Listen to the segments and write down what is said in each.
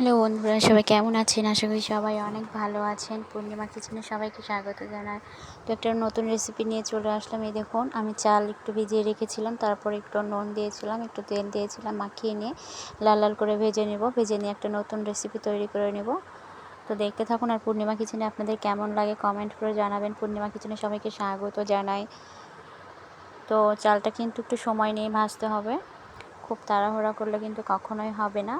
Hello বন্ধুরা, সবাই কেমন আছেন? আশা করি সবাই অনেক ভালো আছেন। পূর্ণিমা কিচেনে সবাইকে স্বাগত জানাই। তো একটা নতুন রেসিপি নিয়ে চলে আসলাম। এই দেখুন, আমি চাল একটু ভিজিয়ে রেখেছিলাম, তারপর একটু নুন দিয়েছিলাম, একটু তেল দিয়েছিলাম, মাখিয়ে নিয়ে লাল লাল করে ভেজে নেব। ভেজে নিয়ে একটা নতুন রেসিপি তৈরি করে নেব। তো দেখতে থাকুন, আর পূর্ণিমা কিচেনে আপনাদের কেমন লাগে কমেন্ট করে জানাবেন। পূর্ণিমা কিচেনে সবাইকে স্বাগত জানাই। তো চালটা কিন্তু একটু সময় নিয়ে ভাজতে হবে। খুব তাড়াহুড়া করলে কিন্তু কখনোই হবে না।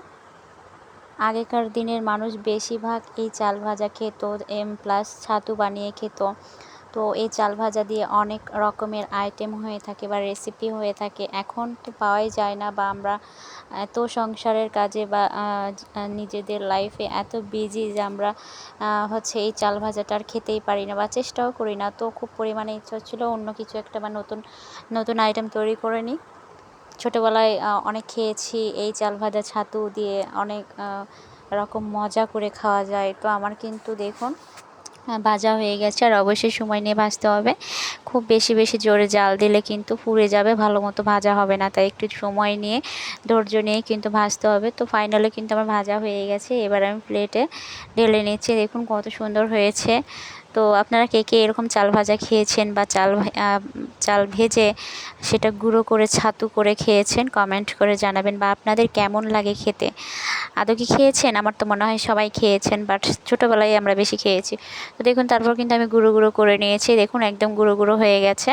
আগেকার দিনের মানুষ বেশিরভাগ এই চাল ভাজা খেত, এম প্লাস ছাতু বানিয়ে খেত। তো এই চাল ভাজা দিয়ে অনেক রকমের আইটেম হয়ে থাকে বা রেসিপি হয়ে থাকে। এখন তো পাওয়াই যায় না বা আমরা এত সংসারের কাজে বা নিজেদের লাইফে এত বিজি যে আমরা হচ্ছে এই চাল ভাজাটা আর খেতেই পারি না বা চেষ্টাও করি না। তো খুব পরিমাণে ইচ্ছা হচ্ছিল অন্য কিছু একটা বা নতুন নতুন আইটেম তৈরি করে নিই। ছোটোবেলায় অনেক খেয়েছি। এই চাল ভাজা ছাতু দিয়ে অনেক রকম মজা করে খাওয়া যায়। তো আমার কিন্তু দেখুন ভাজা হয়ে গেছে আর অবশ্যই সময় নিয়ে ভাজতে হবে। খুব বেশি বেশি জোরে জাল দিলে কিন্তু পুড়ে যাবে, ভালো মতো ভাজা হবে না। তাই একটু সময় নিয়ে, ধৈর্য নিয়ে কিন্তু ভাজতে হবে। তো ফাইনালে কিন্তু আমার ভাজা হয়ে গেছে। এবার আমি প্লেটে ঢেলে নিচ্ছি। দেখুন কত সুন্দর হয়েছে। তো আপনারা কে কে এরকম চাল ভাজা খেয়েছেন বা চাল চাল ভেজে সেটা গুঁড়ো করে, ছাতু করে খেয়েছেন কমেন্ট করে জানাবেন বা আপনাদের কেমন লাগে খেতে। আদৌ কি খেয়েছেন? আমার তো মনে হয় সবাই খেয়েছেন বাট ছোটোবেলায় আমরা বেশি খেয়েছি। তো দেখুন, তারপর কিন্তু আমি গুঁড়ো গুঁড়ো করে নিয়েছি। দেখুন, একদম গুঁড়ো গুঁড়ো হয়ে গেছে।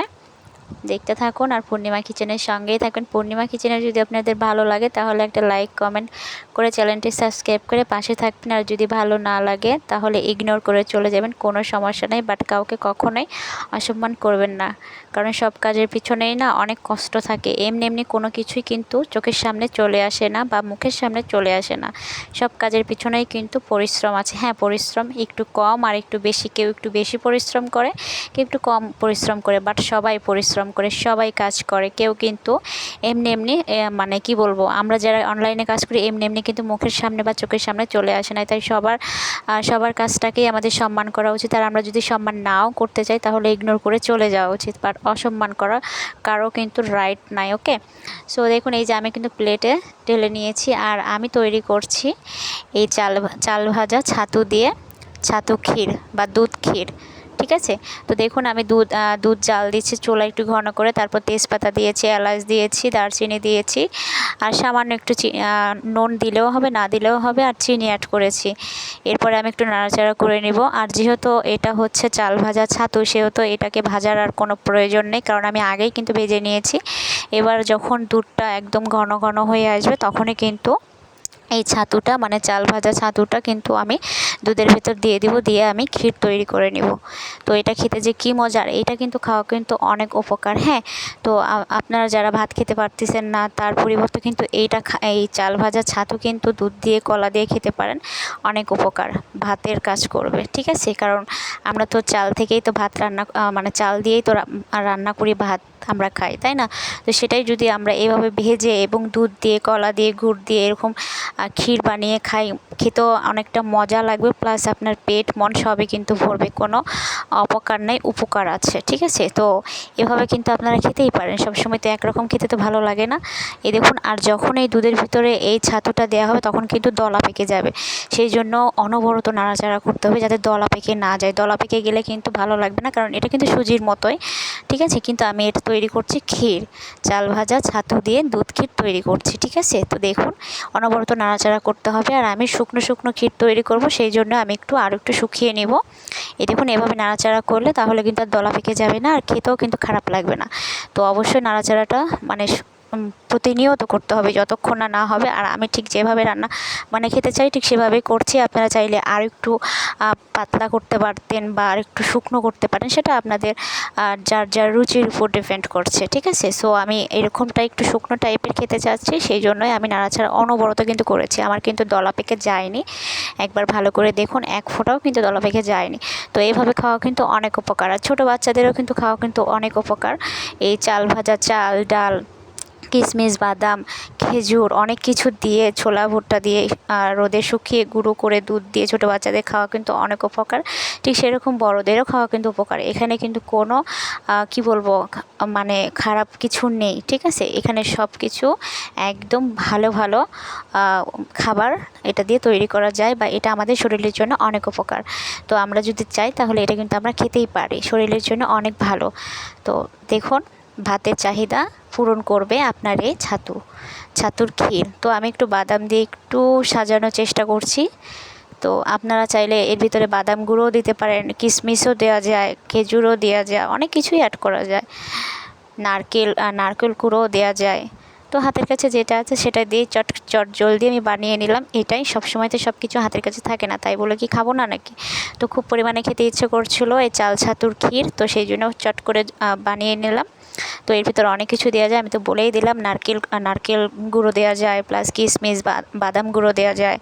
দেখতে থাকুন আর পূর্ণিমা কিচেনের সঙ্গেই থাকুন। পূর্ণিমা কিচেনের যদি আপনাদের ভালো লাগে তাহলে একটা লাইক কমেন্ট করে চ্যানেলটি সাবস্ক্রাইব করে পাশে থাকবেন। আর যদি ভালো না লাগে তাহলে ইগনোর করে চলে যাবেন। কোনো সমস্যা নেই বাট কাউকে কখনোই অসম্মান করবেন না। কারণ সব কাজের পিছনেই না অনেক কষ্ট থাকে। এমনি এমনি কোনো কিছুই কিন্তু চোখের সামনে চলে আসে না বা মুখের সামনে চলে আসে না। সব কাজের পিছনেই কিন্তু পরিশ্রম আছে। হ্যাঁ পরিশ্রম একটু কম আর একটু বেশি। কেউ একটু বেশি পরিশ্রম করে, কেউ একটু কম পরিশ্রম করে বাট সবাই পরিশ্রম পরিশ্রম করে সবাই কাজ করে, কেউ কিন্তু এমনি এমনি মানে কি বলব, আমরা যারা অনলাইনে কাজ করি এমনি এমনি কিন্তু মুখের সামনে বা চোখের সামনে চলে আসে না। তাই সবার সবার কাজটাকেই আমাদের সম্মান করা উচিত। আর আমরা যদি সম্মান নাও করতে চাই, তাহলে ইগনোর করে চলে যাওয়া উচিত। বাট অসম্মান করা কারও কিন্তু রাইট নাই ওকে সো দেখুন, এই যে আমি কিন্তু প্লেটে ঢেলে নিয়েছি। আর আমি তৈরি করছি এই চাল চাল ভাজা ছাতু দিয়ে, ছাতু ক্ষীর বা দুধ ক্ষীর। ঠিক আছে? তো দেখুন, আমি দুধ দুধ জাল দিচ্ছি চুলা একটু ঘন করে, তারপর তেজপাতা দিয়েছি, এলাচ দিয়েছি, দারচিনি দিয়েছি, আর সামান্য একটু নুন দিলেও হবে, না দিলেও হবে, আর চিনি অ্যাড করেছি। এরপরে আমি একটু নাড়াচাড়া করে নিব, আর যেহেতু এটা হচ্ছে চাল ভাজা ছাতু, সেহেতু এটাকে ভাজার আর কোনো প্রয়োজন নেই, কারণ আমি আগেই কিন্তু ভেজে নিয়েছি। এবার যখন দুধটা একদম ঘন ঘন হয়ে আসবে, তখনই কিন্তু এই ছাতুটা মানে চাল ভাজা ছাতুটা কিন্তু আমি দুধের ভেতর দিয়ে দিব, দিয়ে আমি ক্ষীর তৈরি করে নিব। তো এটা খেতে যে কী মজার, এটা কিন্তু খাওয়া কিন্তু অনেক উপকার হ্যাঁ? তো আপনারা যারা ভাত খেতে পারতেছেন না, তার পরিবর্তে কিন্তু এইটা এই চাল ভাজা ছাতু কিন্তু দুধ দিয়ে, কলা দিয়ে খেতে পারেন, অনেক উপকার। ভাতের কাজ করবে, ঠিক আছে? কারণ আমরা তো চাল থেকেই তো ভাত রান্না মানে চাল দিয়েই তো রান্না করি, ভাত আমরা খাই, তাই না? তো সেটাই যদি আমরা এভাবে ভেজে এবং দুধ দিয়ে, কলা দিয়ে, গুড় দিয়ে এরকম ক্ষীর বানিয়ে খাই। খেতেও অনেকটা মজা লাগবে প্লাস আপনার পেট, মন সবই কিন্তু ভরবে। কোনো অপকার নেই, উপকার আছে, ঠিক আছে? তো এভাবে কিন্তু আপনারা খেতেই পারেন। সবসময় তো একরকম খেতে তো ভালো লাগে না। এই দেখুন, আর যখন এই দুধের ভিতরে এই ছাতুটা দেওয়া হবে, তখন কিন্তু দলা পেকে যাবে। সেই জন্য অনবরত নাড়াচাড়া করতে হবে, যাতে দলা পেকে না যায়। দলা পেকে গেলে কিন্তু ভালো লাগবে না, কারণ এটা কিন্তু সুজির মতোই। ঠিক আছে? কিন্তু আমি এটা তৈরি করছি ক্ষীর। চাল ভাজা, ছাতু দিয়ে দুধ ক্ষীর তৈরি করছি, ঠিক আছে? তো দেখুন, অনবরত নাড়াচাড়া করতে হবে আর আমি শুকনো শুকনো ক্ষীর তৈরি করব, সেই জন্য আমি একটু আরও একটু শুকিয়ে নেব। এই দেখুন, এভাবে নাড়াচাড়া করলে তাহলে কিন্তু আর দলা পেকে যাবে না আর খেতেও কিন্তু খারাপ লাগবে না। তো অবশ্যই নাড়াচাড়াটা মানে প্রতিনিয়ত করতে হবে যতক্ষণ না না হবে। আর আমি ঠিক যেভাবে রান্না মানে খেতে চাই, ঠিক সেভাবেই করছি। আপনারা চাইলে আর একটু পাতলা করতে পারতেন বা আর একটু শুকনো করতে পারেন, সেটা আপনাদের যার যার রুচির উপর ডিপেন্ড করছে, ঠিক আছে? সো আমি এরকমটা একটু শুকনো টাইপের খেতে চাচ্ছি, সেই জন্যই আমি নাড়াচাড়া অনবরত কিন্তু করেছি। আমার কিন্তু দলা পেকে যায়নি। একবার ভালো করে দেখুন, এক ফোঁটাও কিন্তু দলা পেকে যায়নি। তো এইভাবে খাওয়া কিন্তু অনেক উপকার। আর ছোটো বাচ্চাদেরও কিন্তু খাওয়া কিন্তু অনেক উপকার। এই চাল ভাজা, চাল, ডাল কিশমিশ বাদাম, খেজুর অনেক কিছু দিয়ে ছোলা, ভুট্টা দিয়ে, আর রোদে শুকিয়ে গুঁড়ো করে দুধ দিয়ে ছোটো বাচ্চাদের খাওয়া কিন্তু অনেক উপকার। ঠিক সেরকম বড়োদেরও খাওয়া কিন্তু উপকার। এখানে কিন্তু কোনো কি বলব মানে খারাপ কিছু নেই, ঠিক আছে? এখানে সব কিছু একদম ভালো ভালো খাবার এটা দিয়ে তৈরি করা যায় বা এটা আমাদের শরীরের জন্য অনেক উপকার। তো আমরা যদি চাই তাহলে এটা কিন্তু আমরা খেতেই পারি। শরীরের জন্য অনেক ভালো। তো দেখুন ভাতের চাহিদা পূরণ করবে আপনার এই ছাতু, ছাতুর ক্ষীর। তো আমি একটু বাদাম দিয়ে একটু সাজানোর চেষ্টা করছি। তো আপনারা চাইলে এর ভিতরে বাদাম গুঁড়োও দিতে পারেন কিশমিশও দেওয়া যায়, খেজুরও দেওয়া যায়, অনেক কিছুই অ্যাড করা যায়। নারকেল নারকেল কুড়োও দেওয়া যায়। তো হাতের কাছে যেটা আছে সেটা দিয়ে চট চট জলদি আমি বানিয়ে নিলাম। এটাই সবসময় তো সব কিছু হাতের কাছে থাকে না, তাই বলে কি খাব না নাকি? তো খুব পরিমাণে খেতে ইচ্ছে করছিল এই চাল ছাতুর ক্ষীর, তো সেই জন্য চট করে বানিয়ে নিলাম। তো এর ভিতরে অনেক কিছু দেওয়া যায়, আমি তো বলেই দিলাম, নারকেল নারকেল গুঁড়ো দেওয়া যায় প্লাস কিশমিশ বাদাম গুঁড়ো দেওয়া যায়,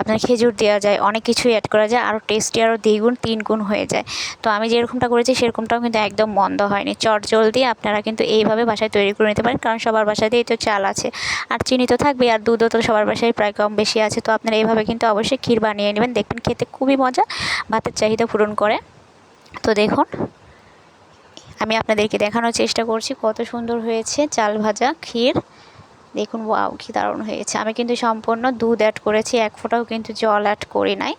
আপনার খেজুর দেওয়া যায়, অনেক কিছুই অ্যাড করা যায় আরও টেস্টি আরও দ্বিগুণ, তিন গুণ হয়ে যায়। তো আমি যেরকমটা করেছি, সেরকমটাও কিন্তু একদম মন্দ হয়নি। চট জলদি আপনারা কিন্তু এইভাবে বাসায় তৈরি করে নিতে পারেন, কারণ সবার বাসাতেই তো চাল আছে। আর চিনি তো থাকবে আর দুধও তো সবার বাসায় প্রায় কম বেশি আছে। তো আপনারা এইভাবে কিন্তু অবশ্যই ক্ষীর বানিয়ে নেবেন, দেখবেন খেতে খুবই মজা, ভাতের চাহিদা পূরণ করে। তো দেখুন আমি আপনাদেরকে দেখানোর চেষ্টা করছি কত সুন্দর হয়েছে চাল ভাজা, ক্ষীর। দেখুন, ওয়াও, কি দারুণ হয়েছে। আমি কিন্তু সম্পূর্ণ দুধ অ্যাড করেছি, এক ফোঁটাও কিন্তু জল অ্যাড করি নাই।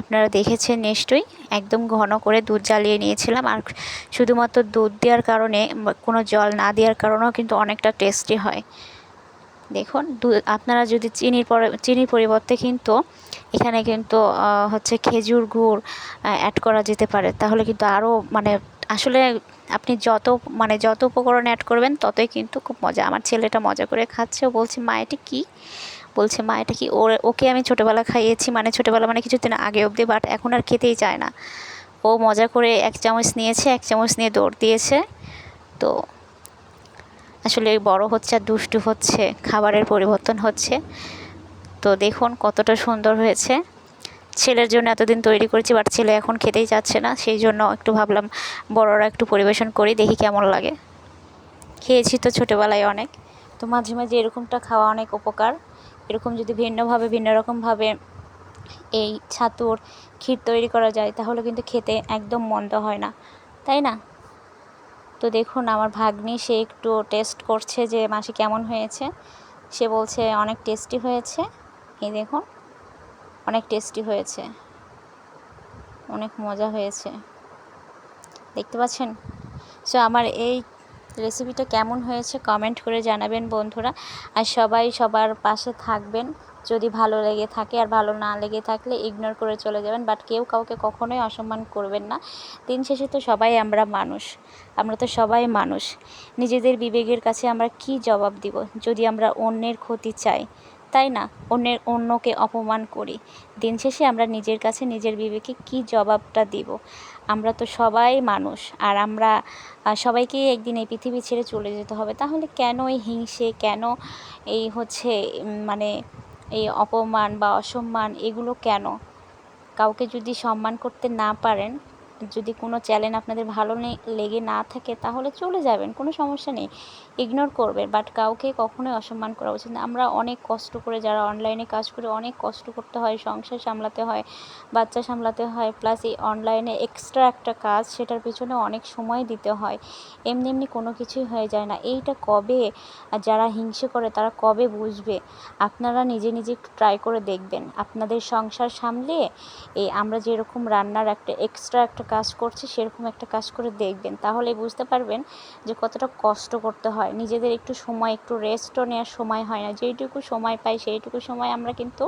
আপনারা দেখেছেন নিশ্চয়ই, একদম ঘন করে দুধ জ্বালিয়ে নিয়েছিলাম। আর শুধুমাত্র দুধ দেওয়ার কারণে কোনো জল না দেওয়ার কারণেও কিন্তু অনেকটা টেস্টি হয়। দেখুন আপনারা যদি চিনির পরে, চিনির পরিবর্তে কিন্তু এখানে কিন্তু হচ্ছে খেজুর গুড় অ্যাড করা যেতে পারে। তাহলে কিন্তু আরও মানে আসলে আপনি যত মানে যত উপকরণ অ্যাড করবেন, ততই কিন্তু খুব মজা। আমার ছেলেটা মজা করে খাচ্ছে। ও বলছে, মা, এটা কী? বলছে, মা, এটা কি? ওর, ওকে আমি ছোটোবেলা খাইয়েছি মানে ছোটোবেলা মানে কিছুদিন আগে অবধি বাট এখন আর খেতেই চায় না। ও মজা করে এক চামচ নিয়েছে, এক চামচ নিয়ে দৌড় দিয়েছে। তো আসলে বড় হচ্ছে আর দুষ্টু হচ্ছে, খাবারের পরিবর্তন হচ্ছে। তো দেখুন কতটা সুন্দর হয়েছে। ছেলের জন্য এতদিন তৈরি করেছি বাট ছেলে এখন খেতেই চাচ্ছে না। সেই জন্য একটু ভাবলাম বড়রা একটু পরিবেশন করি, দেখি কেমন লাগে। খেয়েছি তো ছোটোবেলায় অনেক। তো মাঝে মাঝে এরকমটা খাওয়া অনেক উপকার। এরকম যদি ভিন্নভাবে, ভিন্ন রকমভাবে এই ছাতুর ক্ষীর তৈরি করা যায়, তাহলে কিন্তু খেতে একদম মন্দ হয় না। তাই না? তো দেখুন, আমার ভাগ্নি, সে একটু টেস্ট করছে যে মাসি কেমন হয়েছে। সে বলছে অনেক টেস্টি হয়েছে। এই দেখুন। অনেক টেস্টি হয়েছে। অনেক মজা হয়েছে। দেখতে পাচ্ছেন? সো আমার এই রেসিপিটা কেমন হয়েছে কমেন্ট করে জানাবেন বন্ধুরা। আর সবাই সবার পাশে থাকবেন। যদি ভালো লেগে থাকে আর ভালো না লেগে থাকলে ইগনোর করে চলে যাবেন। বাট কেউ কাউকে কখনোই অসম্মান করবেন না। দিন শেষে তো সবাই আমরা মানুষ। আমরা তো সবাই মানুষ। নিজেদের বিবেকের কাছে আমরা কি জবাব দিব? যদি আমরা অন্যের ক্ষতি চাই তাই না? অন্যের, অন্যকে অপমান করি। দিন শেষে আমরা নিজের কাছে নিজের বিবেকে কি জবাবটা দিব? আমরা তো সবাই মানুষ, আর আমরা সবাইকেই একদিন এই পৃথিবী ছেড়ে চলে যেতে হবে। তাহলে কেন এই হিংসে, কেন এই হচ্ছে মানে এই অপমান বা অসম্মান, এগুলো কেন? কাউকে যদি সম্মান করতে না পারেন যদি কোনো চ্যানেল আপনাদের ভালো লেগে না থাকে তাহলে চলে যাবেন, কোনো সমস্যা নেই। ইগনোর করবেন বাট কাউকে কখনোই অসম্মান করা উচিত না। আমরা অনেক কষ্ট করে যারা অনলাইনে কাজ করে অনেক কষ্ট করতে হয়, সংসার সামলাতে হয়, বাচ্চা সামলাতে হয় প্লাস এই অনলাইনে এক্সট্রা একটা কাজ, সেটার পিছনে অনেক সময় দিতে হয়। এমনি এমনি কোনো কিছুই হয়ে যায় না। এইটা কবে যারা হিংসে করে তারা কবে বুঝবে? আপনারা নিজে নিজে ট্রাই করে দেখবেন। আপনাদের সংসার সামলিয়ে এই আমরা যেরকম রান্নার একটা এক্সট্রা একটা কাজ করছি, সেরকম একটা কাজ করে দেখবেন। তাহলে বুঝতে পারবেন যে কতটা কষ্ট করতে হয়। নিজেদের একটু সময়, একটু রেস্টও নেওয়ার সময় হয় না। যেইটুকু সময় পাই সেইটুকু সময় আমরা কিন্তু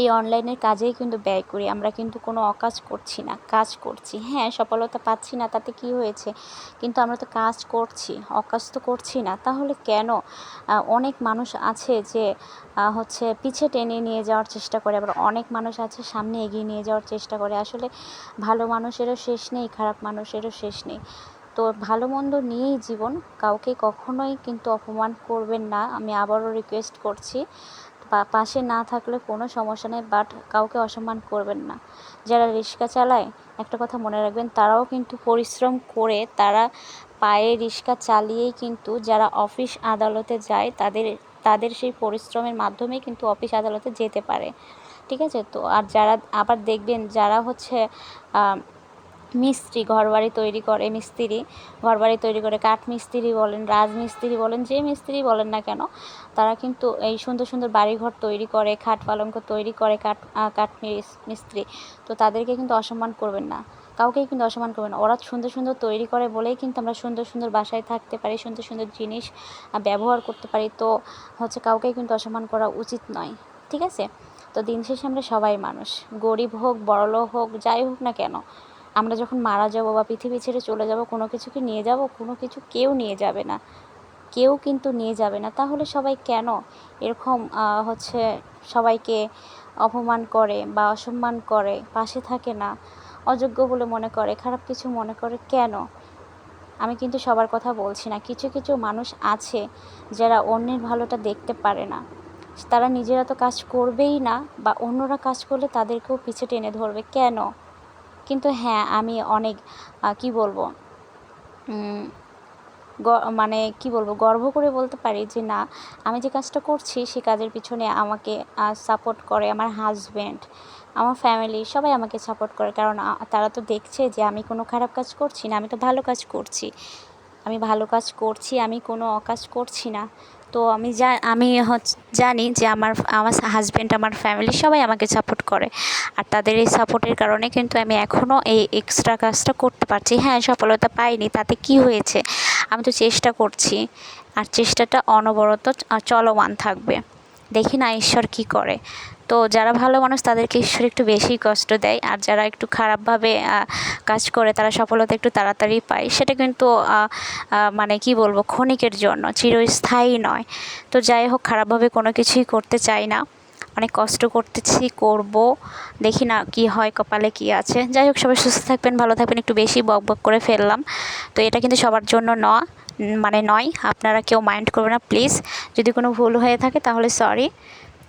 এই অনলাইনের কাজেই কিন্তু ব্যয় করি। আমরা কিন্তু কোনো অকাজ করছি না, কাজ করছি। হ্যাঁ সফলতা পাচ্ছি না, তাতে কি হয়েছে? কিন্তু আমরা তো কাজ করছি, অকাজ তো করছি না। তাহলে কেন? অনেক মানুষ আছে যে হচ্ছে পিছে টেনে নিয়ে যাওয়ার চেষ্টা করে, আবার অনেক মানুষ আছে সামনে এগিয়ে নিয়ে যাওয়ার চেষ্টা করে। আসলে ভালো মানুষেরও শেষ নেই, খারাপ মানুষেরও শেষ নেই। তো ভালো মন্দ নিয়েই জীবন, কাউকে কখনোই কিন্তু অপমান করবেন না। আমি আবারও রিকোয়েস্ট করছি পাশে না থাকলে কোনো সমস্যা নেই বাট কাউকে অসম্মান করবেন না। যারা রিক্সা চালায়, একটা কথা মনে রাখবেন, তারাও কিন্তু পরিশ্রম করে তারা পায়ে রিক্সা চালিয়েই কিন্তু যারা অফিস আদালতে যায়, তাদের তাদের সেই পরিশ্রমের মাধ্যমেই কিন্তু অফিস আদালতে যেতে পারে। ঠিক আছে? তো আর যারা, আবার দেখবেন যারা হচ্ছে মিস্ত্রি ঘরবাড়ি তৈরি করে, মিস্ত্রি ঘরবাড়ি তৈরি করে, কাঠ মিস্ত্রি বলেন রাজমিস্ত্রি বলেন, যে মিস্ত্রি বলেন না কেন, তারা কিন্তু এই সুন্দর সুন্দর বাড়িঘর তৈরি করে, খাট পালঙ্ক তৈরি করে, কাঠ কাঠ মিস্ত্রি। তো তাদেরকে কিন্তু অসম্মান করবেন না। কাউকেই কিন্তু অসম্মান করবেন ওরা সুন্দর সুন্দর তৈরি করে বলেই কিন্তু আমরা সুন্দর সুন্দর বাসায় থাকতে পারি, সুন্দর সুন্দর জিনিস ব্যবহার করতে পারি। তো হচ্ছে কাউকেই কিন্তু অসম্মান করা উচিত নয়। ঠিক আছে? তো দিন শেষে আমরা সবাই মানুষ। গরিব হোক, বড়লোক হোক, যাই হোক না কেন আমরা যখন মারা যাব বা পৃথিবী ছেড়ে চলে যাব, কোনো কিছুকে নিয়ে যাব, কোনো কিছু কেউ নিয়ে যাবে না। কেউ কিন্তু নিয়ে যাবে না। তাহলে সবাই কেন? এরকম হচ্ছে সবাইকে অপমান করে বা অসম্মান করে, পাশে থাকে না। অযোগ্য বলে মনে করে, খারাপ কিছু মনে করে কেন? আমি কিন্তু সবার কথা বলছি না। কিছু কিছু মানুষ আছে যারা অন্যের ভালোটা দেখতে পারে না। তারা নিজেরা তো কাজ করবেই না বা অন্যরা কাজ করলে তাদেরকেও পিছে টেনে ধরবে। কেন? কিন্তু হ্যাঁ আমি অনেক কী বলব মানে কি বলব, গর্ব করে বলতে পারি যে না, আমি যে কাজটা করছি সে কাজের পিছনে আমাকে সাপোর্ট করে আমার হাজব্যান্ড আমার ফ্যামিলি সবাই আমাকে সাপোর্ট করে। কারণ তারা তো দেখছে যে আমি কোনো খারাপ কাজ করছি না, আমি তো ভালো কাজ করছি। আমি ভালো কাজ করছি, আমি কোনো অকাজ করছি না। তো আমি যা আমি জানি যে আমার আমার হাজব্যান্ড আমার ফ্যামিলি সবাই আমাকে সাপোর্ট করে। আর তাদের এই সাপোর্টের কারণে কিন্তু আমি এখনও এই এক্সট্রা কাজটা করতে পারছি। হ্যাঁ সফলতা পাইনি, তাতে কি হয়েছে? আমি তো চেষ্টা করছি। আর চেষ্টাটা অনবরত চলমান থাকবে। দেখি না ঈশ্বর কী করে। তো যারা ভালো মানুষ তাদেরকে ঈশ্বর একটু বেশি কষ্ট দেয়। আর যারা একটু খারাপভাবে কাজ করে তারা সফলতা একটু তাড়াতাড়ি পায়। সেটা কিন্তু মানে কি বলব, ক্ষণিকের জন্য, চিরস্থায়ী নয়। তো যাই হোক, খারাপভাবে কোনো কিছুই করতে চাই না। অনেক কষ্ট করতেছি, করব। দেখি না কি হয়, কপালে কি আছে। যাই হোক, সবাই সুস্থ থাকবেন, ভালো থাকবেন, একটু বেশি বক বক করে ফেললাম। তো এটা কিন্তু সবার জন্য ন মানে নয়। আপনারা কেউ মাইন্ড করবে না, প্লিজ। যদি কোনো ভুল হয়ে থাকে তাহলে সরি।